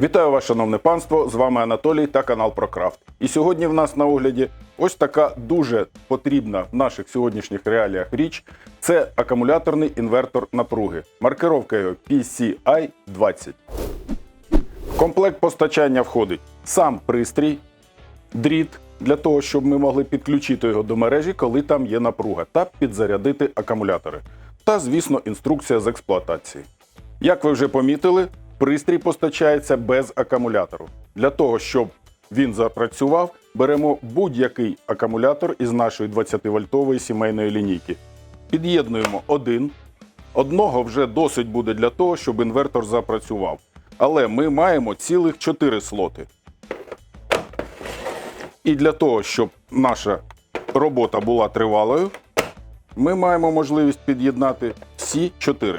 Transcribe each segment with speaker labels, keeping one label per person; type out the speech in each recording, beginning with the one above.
Speaker 1: Вітаю вас, шановне панство! З вами Анатолій та канал ProCraft. І сьогодні в нас на огляді ось така дуже потрібна в наших сьогоднішніх реаліях річ. Це акумуляторний інвертор напруги. Маркировка його PCI 20. В комплект постачання входить сам пристрій, дріт для того, щоб ми могли підключити його до мережі, коли там є напруга, та підзарядити акумулятори. Та, звісно, інструкція з експлуатації. Як ви вже помітили, пристрій постачається без акумулятору. Для того, щоб він запрацював, беремо будь-який акумулятор із нашої 20-вольтової сімейної лінійки. Під'єднуємо один. Одного вже досить буде для того, щоб інвертор запрацював. Але ми маємо цілих 4 слоти. І для того, щоб наша робота була тривалою, ми маємо можливість під'єднати всі 4.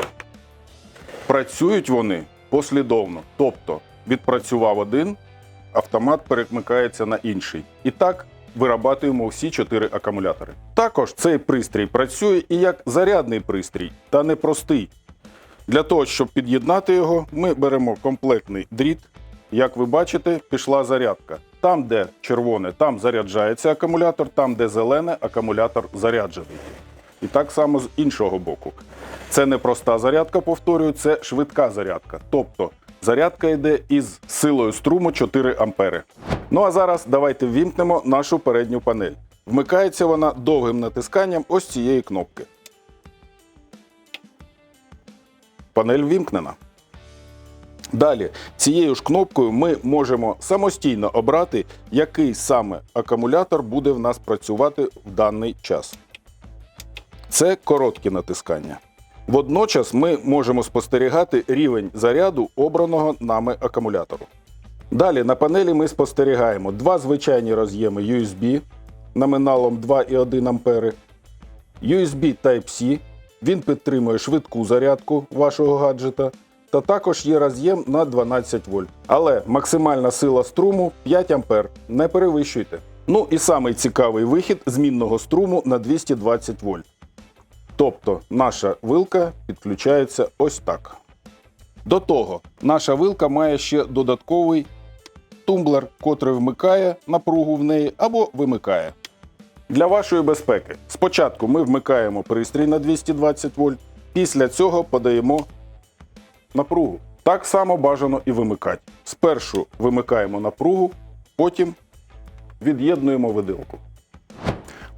Speaker 1: Працюють вони послідовно. Тобто відпрацював один, автомат перемикається на інший. І так вирабатуємо всі 4 акумулятори. Також цей пристрій працює і як зарядний пристрій, та не простий. Для того, щоб під'єднати його, ми беремо комплектний дріт. Як ви бачите, пішла зарядка. Там, де червоне, там заряджається акумулятор, там, де зелене, акумулятор заряджений. І так само з іншого боку. Це не проста зарядка, повторюю, це швидка зарядка. Тобто зарядка йде із силою струму 4 ампери. Ну а зараз давайте ввімкнемо нашу передню панель. Вмикається вона довгим натисканням ось цієї кнопки. Панель ввімкнена. Далі, цією ж кнопкою ми можемо самостійно обрати, який саме акумулятор буде в нас працювати в даний час. Це короткі натискання. Водночас ми можемо спостерігати рівень заряду обраного нами акумулятору. Далі на панелі ми спостерігаємо два звичайні роз'єми USB номіналом 2,1 А, USB Type-C. Він підтримує швидку зарядку вашого гаджета. Та також є роз'єм на 12 вольт. Але максимальна сила струму 5 А. Не перевищуйте. Ну і самий цікавий вихід змінного струму на 220 вольт. Тобто наша вилка підключається ось так. До того, наша вилка має ще додатковий тумблер, котрий вмикає напругу в неї або вимикає. Для вашої безпеки спочатку ми вмикаємо пристрій на 220 вольт, після цього подаємо напругу. Так само бажано і вимикати. Спершу вимикаємо напругу, потім від'єднуємо виделку.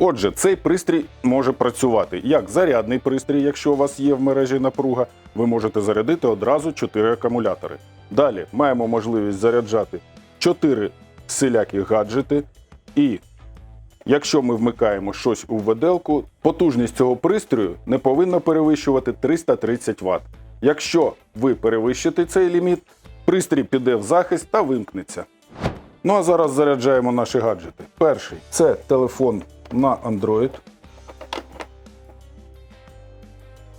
Speaker 1: Отже, цей пристрій може працювати як зарядний пристрій, якщо у вас є в мережі напруга, ви можете зарядити одразу 4 акумулятори. Далі маємо можливість заряджати 4 всілякі гаджети. І якщо ми вмикаємо щось у виделку, потужність цього пристрою не повинна перевищувати 330 Вт. Якщо ви перевищите цей ліміт, пристрій піде в захист та вимкнеться. Ну а зараз заряджаємо наші гаджети. Перший це телефон на Android.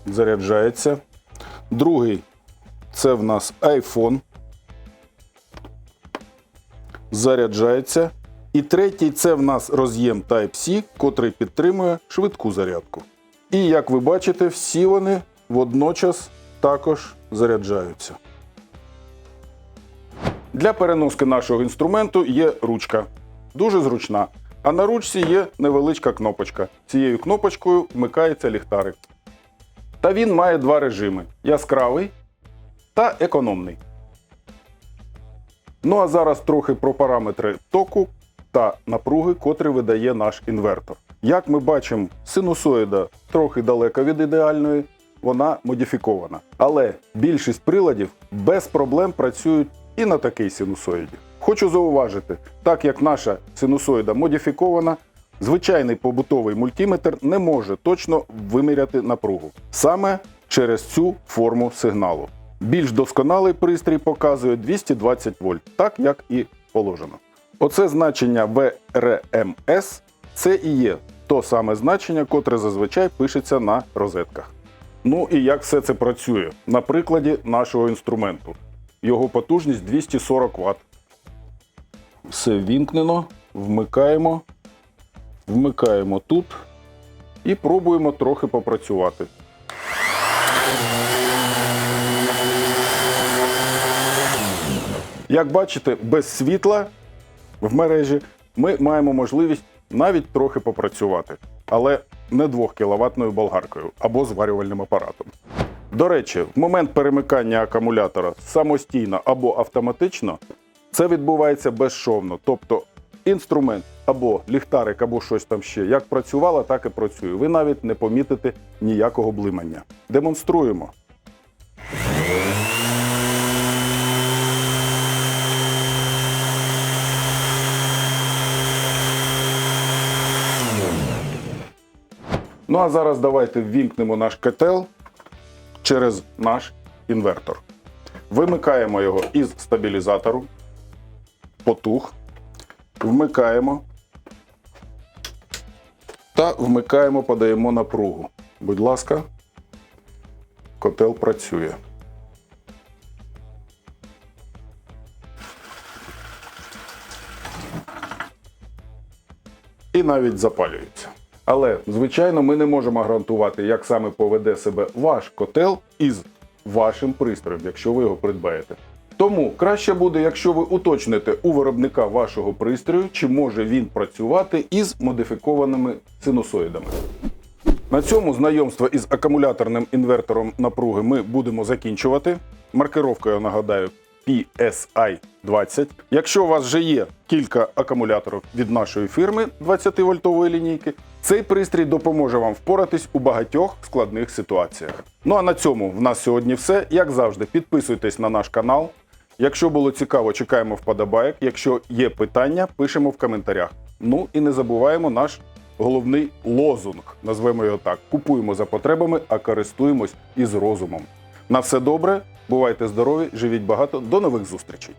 Speaker 1: Заряджається. Другий це в нас iPhone. Заряджається. І третій це в нас роз'єм Type-C, котрий підтримує швидку зарядку. І як ви бачите, всі вони водночас також заряджаються. Для переноски нашого інструменту є ручка. Дуже зручна. А на ручці є невеличка кнопочка. Цією кнопочкою вмикається ліхтарик. Та він має два режими: яскравий та економний. Ну а зараз трохи про параметри току та напруги, котрі видає наш інвертор. Як ми бачимо, синусоїда трохи далека від ідеальної, вона модифікована. Але більшість приладів без проблем працюють і на такій синусоїді. Хочу зауважити, так як наша синусоїда модифікована, звичайний побутовий мультиметр не може точно виміряти напругу саме через цю форму сигналу. Більш досконалий пристрій показує 220 вольт, так як і положено. Оце значення VRMS це і є то саме значення, котре зазвичай пишеться на розетках. Ну і як все це працює? На прикладі нашого інструменту. Його потужність 240 Вт. Все вімкнено, вмикаємо, вмикаємо тут і пробуємо трохи попрацювати. Як бачите, без світла в мережі ми маємо можливість навіть трохи попрацювати, але не 2 кіловатною болгаркою або зварювальним апаратом. До речі, в момент перемикання акумулятора самостійно або автоматично це відбувається безшовно. Тобто інструмент або ліхтарик, або щось там ще як працювало, так і працює. Ви навіть не помітите ніякого блимання. Демонструємо. Ну а зараз давайте ввімкнемо наш котел через наш інвертор. Вимикаємо його із стабілізатору, потух, вмикаємо та вмикаємо, подаємо напругу. Будь ласка, котел працює. і навіть запалюється. Але, звичайно, ми не можемо гарантувати, як саме поведе себе ваш котел із вашим пристроєм, якщо ви його придбаєте. Тому краще буде, якщо ви уточните у виробника вашого пристрою, чи може він працювати із модифікованими синусоїдами. На цьому знайомство із акумуляторним інвертором напруги ми будемо закінчувати. Маркировкою нагадаю PSI 20. Якщо у вас вже є кілька акумуляторів від нашої фірми 20-вольтової лінійки, цей пристрій допоможе вам впоратись у багатьох складних ситуаціях. Ну а на цьому в нас сьогодні все. Як завжди, підписуйтесь на наш канал. Якщо було цікаво, чекаємо вподобайок. Якщо є питання, пишемо в коментарях. Ну і не забуваємо наш головний лозунг, назвемо його так: купуємо за потребами, а користуємось із розумом. На все добре, бувайте здорові, живіть багато, до нових зустрічей!